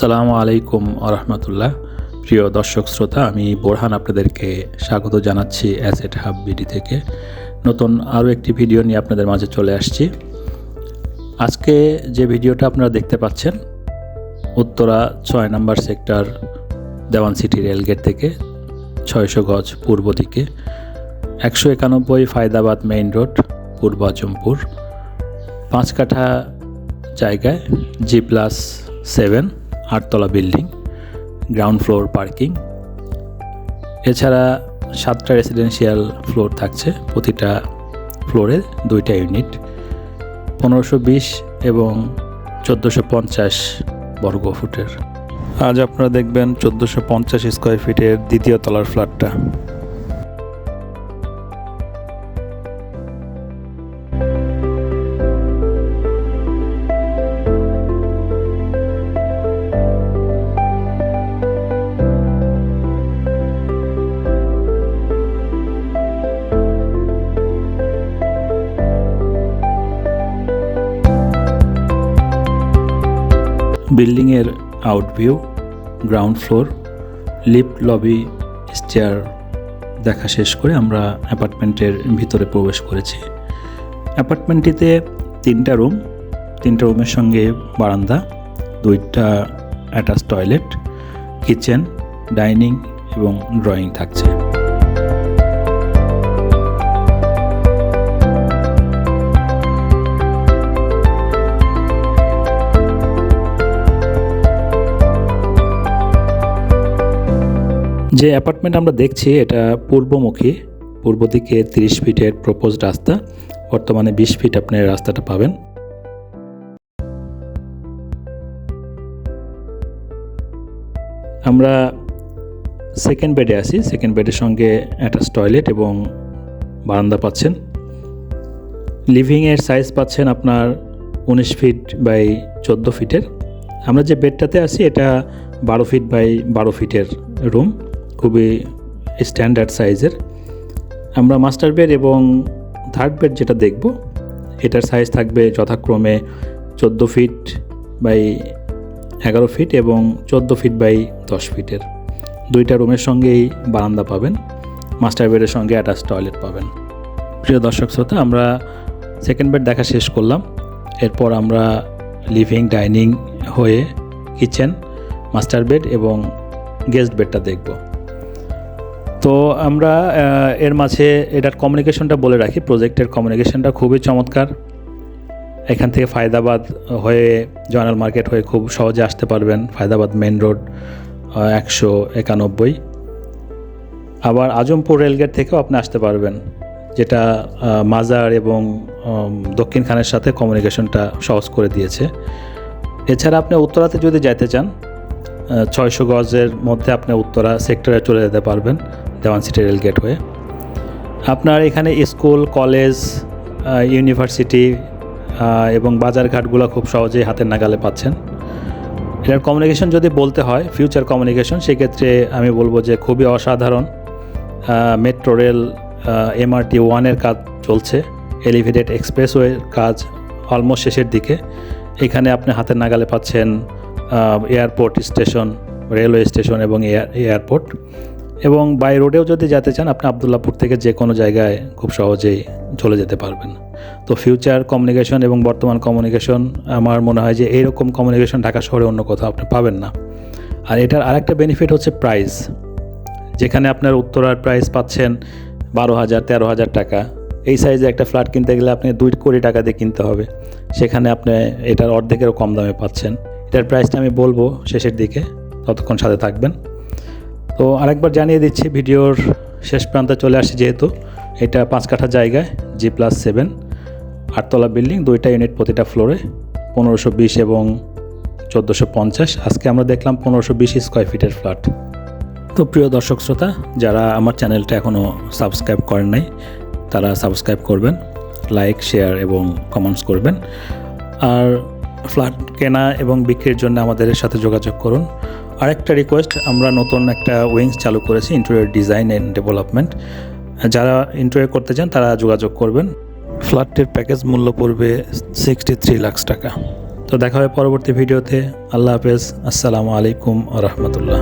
আসসালামু আলাইকুম আরহামতুল্লাহ প্রিয় দর্শক শ্রোতা, আমি বোরহান আপনাদেরকে স্বাগত জানাচ্ছি অ্যাসেট হাব বিডি থেকে। নতুন আরও একটি ভিডিও নিয়ে আপনাদের মাঝে চলে আসছি। আজকে যে ভিডিওটা আপনারা দেখতে পাচ্ছেন, উত্তরা ছয় number sector Dewan city rail gate থেকে ছয়শো গজ পূর্ব দিকে, একশো একানব্বই ফায়দাবাদ মেইন রোড, পূর্ব আজমপুর পাঁচ কাঠা জায়গায় জি প্লাস সেভেন আটতলা বিল্ডিং, গ্রাউন্ড ফ্লোর পার্কিং। এছাড়া সাতটা রেসিডেন্সিয়াল ফ্লোর থাকছে, প্রতিটা ফ্লোরে দুইটা ইউনিট পনেরোশো বিশ এবং চোদ্দোশো পঞ্চাশ বর্গ ফুটের। আজ আপনারা দেখবেন চোদ্দোশো পঞ্চাশ স্কোয়ার ফিটের দ্বিতীয় তলার ফ্ল্যাটটা বিল্ডিংয়ের out view ground floor lift lobby stair দেখা শেষ করে আমরা অ্যাপার্টমেন্টের ভিতরে প্রবেশ করেছি। অ্যাপার্টমেন্টটিতে তিনটা রুম তিনটা রুমের সঙ্গে বারান্দা, দুইটা অ্যাটাচ টয়লেট কিচেন ডাইনিং এবং ড্রয়িং থাকছে। যে অ্যাপার্টমেন্ট আমরা দেখছি, এটা পূর্বমুখী, পূর্ব দিকে তিরিশ ফিটের প্রপোজ রাস্তা, বর্তমানে বিশ ফিট আপনি রাস্তাটা পাবেন। আমরা সেকেন্ড বেডে আছি সেকেন্ড বেডের সঙ্গে অ্যাটাচ টয়লেট এবং বারান্দা পাচ্ছেন। লিভিংয়ের সাইজ পাচ্ছেন আপনার উনিশ ফিট বাই চোদ্দ ফিটের। আমরা যে বেডটাতে আছি, এটা বারো ফিট বাই বারো ফিটের রুম খুবই স্ট্যান্ডার্ড সাইজের আমরা মাস্টার বেড এবং থার্ড বেড যেটা দেখব, এটার সাইজ থাকবে যথাক্রমে চোদ্দ ফিট বাই এগারো ফিট এবং চোদ্দ ফিট বাই দশ ফিটের দুইটা রুমের সঙ্গেই বারান্দা পাবেন মাস্টার বেডের সঙ্গে অ্যাটাচ টয়লেট পাবেন। প্রিয় দর্শক শ্রোতা, আমরা সেকেন্ড বেড দেখা শেষ করলাম। এরপর আমরা লিভিং ডাইনিং হয়ে কিচেন মাস্টার বেড এবং গেস্ট বেডটা দেখব। তো আমরা এর মাঝে এটার কমিউনিকেশনটা বলে রাখি। প্রজেক্টের কমিউনিকেশনটা খুবই চমৎকার। এখান থেকে ফায়দাবাদ হয়ে, জয়নাল মার্কেট হয়ে খুব সহজে আসতে পারবেন। ফায়দাবাদ মেন রোড একশো একানব্বই। আবার আজমপুর রেলগেট থেকেও আপনি আসতে পারবেন। যেটা মাজার এবং দক্ষিণ খানের সাথে কমিউনিকেশনটা সহজ করে দিয়েছে। এছাড়া আপনি উত্তরাতে যদি যেতে চান ছয়শো গজের মধ্যে আপনি উত্তরা সেক্টরে চলে যেতে পারবেন। দেওয়ান সিটি রেল গেট হয়ে আপনার এখানে স্কুল, কলেজ ইউনিভার্সিটি এবং বাজারঘাটগুলো খুব সহজেই হাতের নাগালে পাচ্ছেন। এটার কমিউনিকেশন যদি বলতে হয় ফিউচার কমিউনিকেশন সেক্ষেত্রে আমি বলব যে খুবই অসাধারণ মেট্রো রেল এমআরটি ওয়ানের কাজ চলছে এলিভেটেড এক্সপ্রেসওয়ের কাজ অলমোস্ট শেষের দিকে। এখানে আপনি হাতের নাগালে পাচ্ছেন এয়ারপোর্ট স্টেশন রেলওয়ে স্টেশন এবং এয়ার- এয়ারপোর্ট এবং বাই রোডেও যদি যেতে চান, আপনি আবদুল্লাপুর থেকে যে কোনো জায়গায় খুব সহজেই চলে যেতে পারবেন। তো ফিউচার কমিউনিকেশন এবং বর্তমান কমিউনিকেশন আমার মনে হয় যে এইরকম কমিউনিকেশন ঢাকা শহরে অন্য কোথাও আপনি পাবেন না। আর এটার আরেকটা বেনিফিট হচ্ছে প্রাইস যেখানে আপনার উত্তরার প্রাইস পাচ্ছেন বারো হাজার, তেরো হাজার টাকা। এই সাইজে একটা ফ্ল্যাট কিনতে গেলে আপনি দুই কোটি টাকা দিয়ে কিনতে হবে। সেখানে আপনি এটার অর্ধেকেরও কম দামে পাচ্ছেন। এটার প্রাইসটা আমি বলব শেষের দিকে। ততক্ষণ সাথে থাকবেন। তো আরেকবার জানিয়ে দিচ্ছি, ভিডিওর শেষ প্রান্তে চলে আসি যেহেতু। এটা পাঁচ কাঠা জায়গায় জি প্লাস সেভেন আটতলা বিল্ডিং দুইটা ইউনিট প্রতিটা ফ্লোরে পনেরোশো বিশ এবং চোদ্দোশো পঞ্চাশ। আজকে আমরা দেখলাম পনেরোশো বিশ স্কোয়ার ফিটের ফ্ল্যাট তো প্রিয় দর্শক শ্রোতা, যারা আমার চ্যানেলটা এখনও সাবস্ক্রাইব করেন নাই, তারা সাবস্ক্রাইব করবেন লাইক শেয়ার এবং কমেন্টস করবেন। আর ফ্ল্যাট কেনা এবং বিক্রির জন্য আমাদের সাথে যোগাযোগ করুন। আরেকটা রিকোয়েস্ট আমরা নতুন একটা উইংস চালু করেছি ইন্টেরিয়র ডিজাইন অ্যান্ড ডেভেলপমেন্ট যারা ইন্টেরিয়র করতে চান, তারা যোগাযোগ করবেন। ফ্ল্যাটটির প্যাকেজ মূল্য পড়বে সিক্সটি থ্রি লাখ টাকা। তো দেখা হবে পরবর্তী ভিডিওতে আল্লাহ হাফেজ। আসসালামু আলাইকুম রহমতুল্লাহ।